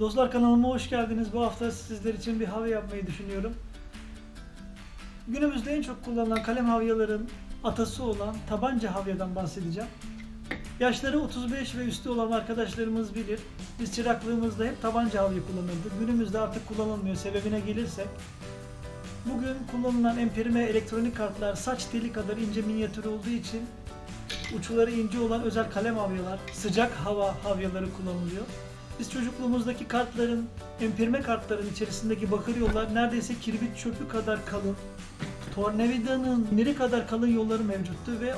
Dostlar kanalıma hoş geldiniz. Bu hafta sizler için bir havya yapmayı düşünüyorum. Günümüzde en çok kullanılan kalem havyaların atası olan tabanca havyadan bahsedeceğim. Yaşları 35 ve üstü olan arkadaşlarımız bilir. Biz çıraklığımızda hep tabanca havya kullanırdık. Günümüzde artık kullanılmıyor. Sebebine gelirsek. Bugün kullanılan emperime elektronik kartlar saç teli kadar ince minyatür olduğu için uçları ince olan özel kalem havyalar, sıcak hava havyaları kullanılıyor. Biz çocukluğumuzdaki kartların, empirme kartların içerisindeki bakır yollar neredeyse kirbit çöpü kadar kalın, tornavidanın miri kadar kalın yolları mevcuttu ve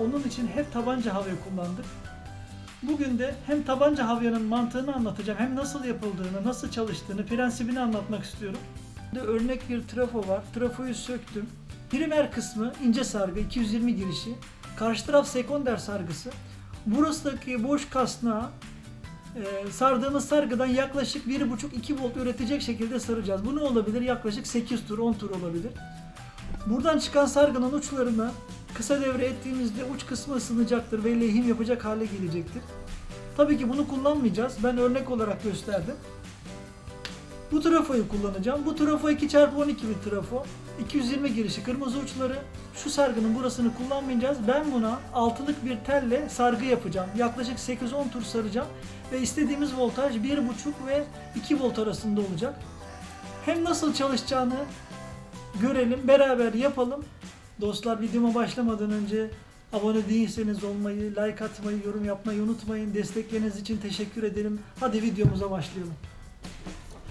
onun için hep tabanca havya kullandık. Bugün de hem tabanca havyanın mantığını anlatacağım hem nasıl yapıldığını, nasıl çalıştığını, prensibini anlatmak istiyorum. Bir de örnek bir trafo var. Trafoyu söktüm. Primer kısmı ince sargı 220 girişi. Karşı taraf sekonder sargısı. Burasındaki boş kasnağı e, sardığımız sargıdan yaklaşık 1,5-2 volt üretecek şekilde saracağız. Bu ne olabilir? Yaklaşık 8 tur, 10 tur olabilir. Buradan çıkan sargının uçlarına kısa devre ettiğimizde uç kısmı ısınacaktır ve lehim yapacak hale gelecektir. Tabii ki bunu kullanmayacağız. Ben örnek olarak gösterdim. Bu trafoyu kullanacağım. Bu trafo 2x12 bir trafo. 220 girişi kırmızı uçları. Şu sargının burasını kullanmayacağız. Ben buna altılık bir telle sargı yapacağım. Yaklaşık 8-10 tur saracağım. Ve istediğimiz voltaj 1.5 ve 2 volt arasında olacak. Hem nasıl çalışacağını görelim, beraber yapalım. Dostlar videoma başlamadan önce abone değilseniz olmayı, like atmayı, yorum yapmayı unutmayın. Destekleriniz için teşekkür ederim. Hadi videomuza başlayalım.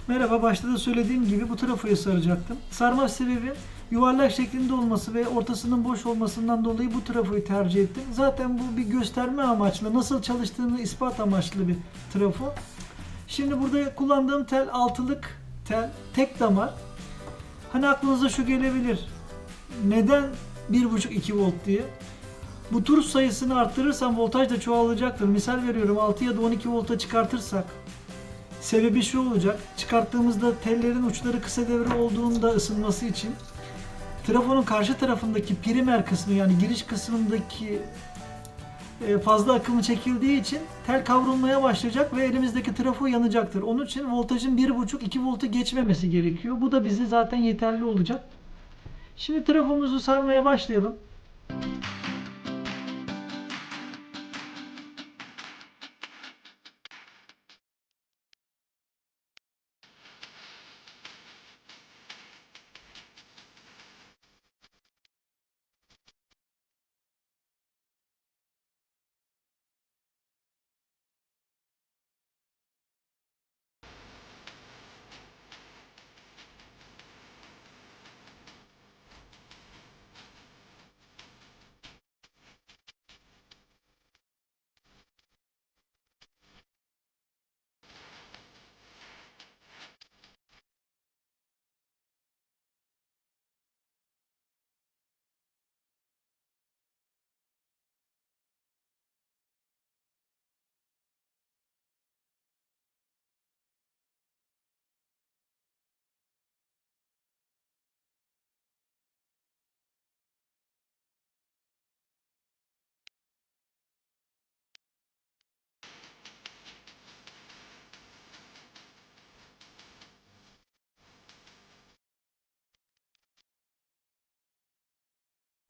Merhaba, başta da söylediğim gibi bu trafoyu saracaktım. Sarma sebebi yuvarlak şeklinde olması ve ortasının boş olmasından dolayı bu trafoyu tercih ettim. Zaten bu bir gösterme amaçlı, nasıl çalıştığını ispat amaçlı bir trafo. Şimdi burada kullandığım tel altılık tel, tek damar. Hani aklınıza şu gelebilir. Neden 1.5-2 volt diye? Bu tur sayısını arttırırsam voltaj da çoğalacaktır. Misal veriyorum 6 ya da 12 volta çıkartırsak Sebebi şu olacak. Çıkarttığımızda tellerin uçları kısa devre olduğunda ısınması için trafonun karşı tarafındaki primer kısmı yani giriş kısmındaki e, fazla akımı çekildiği için tel kavrulmaya başlayacak ve elimizdeki trafo yanacaktır. Onun için voltajın 1.5-2 voltu geçmemesi gerekiyor. Bu da bize zaten yeterli olacak. Şimdi trafomuzu sarmaya başlayalım.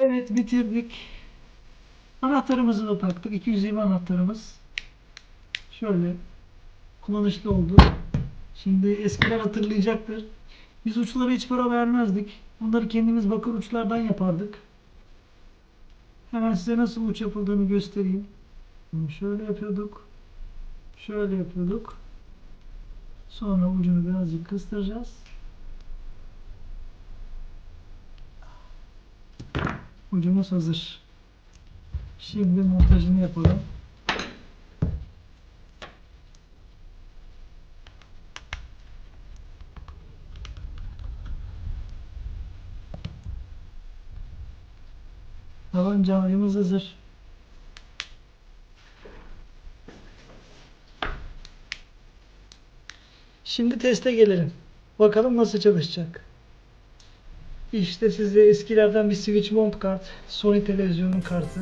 Evet bitirdik. Anahtarımızı da taktık. 220 anahtarımız. Şöyle kullanışlı oldu. Şimdi eskiler hatırlayacaktır. Biz uçlara hiç para vermezdik. Bunları kendimiz bakır uçlardan yapardık. Hemen size nasıl uç yapıldığını göstereyim. Şöyle yapıyorduk. Şöyle yapıyorduk. Sonra ucunu birazcık kıstıracağız. Ucumuz hazır. Şimdi montajını yapalım. Tabanca havayımız hazır. Şimdi teste gelelim. Bakalım nasıl çalışacak. İşte size eskilerden bir switch mount kart, Sony televizyonun kartı.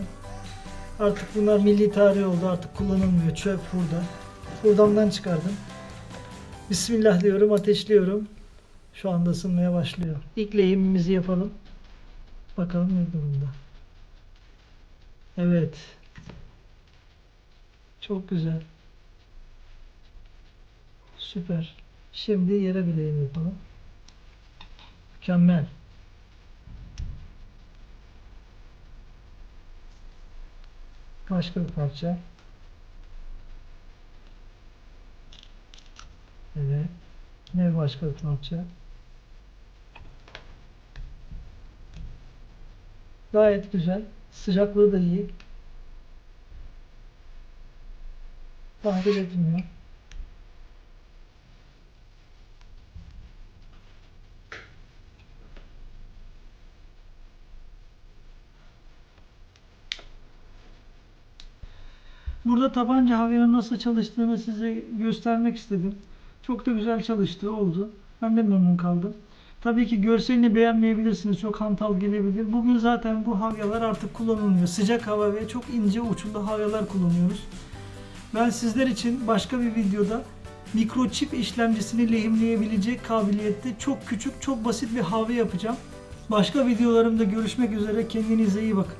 Artık bunlar milli tarih oldu, artık kullanılmıyor. Çöp burada. Buradan çıkardım. Bismillah diyorum, ateşliyorum. Şu anda ısınmaya başlıyor. İlk lehimimizi yapalım. Bakalım ne durumda. Evet. Çok güzel. Süper. Şimdi yere bir lehim yapalım. Mükemmel. Başka bir parça. Evet. Ne başka bir parça. Gayet güzel. Sıcaklığı da iyi. Tahrik etmiyor. Burada tabanca havyanın nasıl çalıştığını size göstermek istedim. Çok da güzel çalıştı, oldu. Ben de memnun kaldım. Tabii ki görselini beğenmeyebilirsiniz, çok hantal gelebilir. Bugün zaten bu havyalar artık kullanılmıyor. Sıcak hava ve çok ince uçlu havyalar kullanıyoruz. Ben sizler için başka bir videoda mikroçip işlemcisini lehimleyebilecek kabiliyette çok küçük, çok basit bir havya yapacağım. Başka videolarımda görüşmek üzere. Kendinize iyi bakın.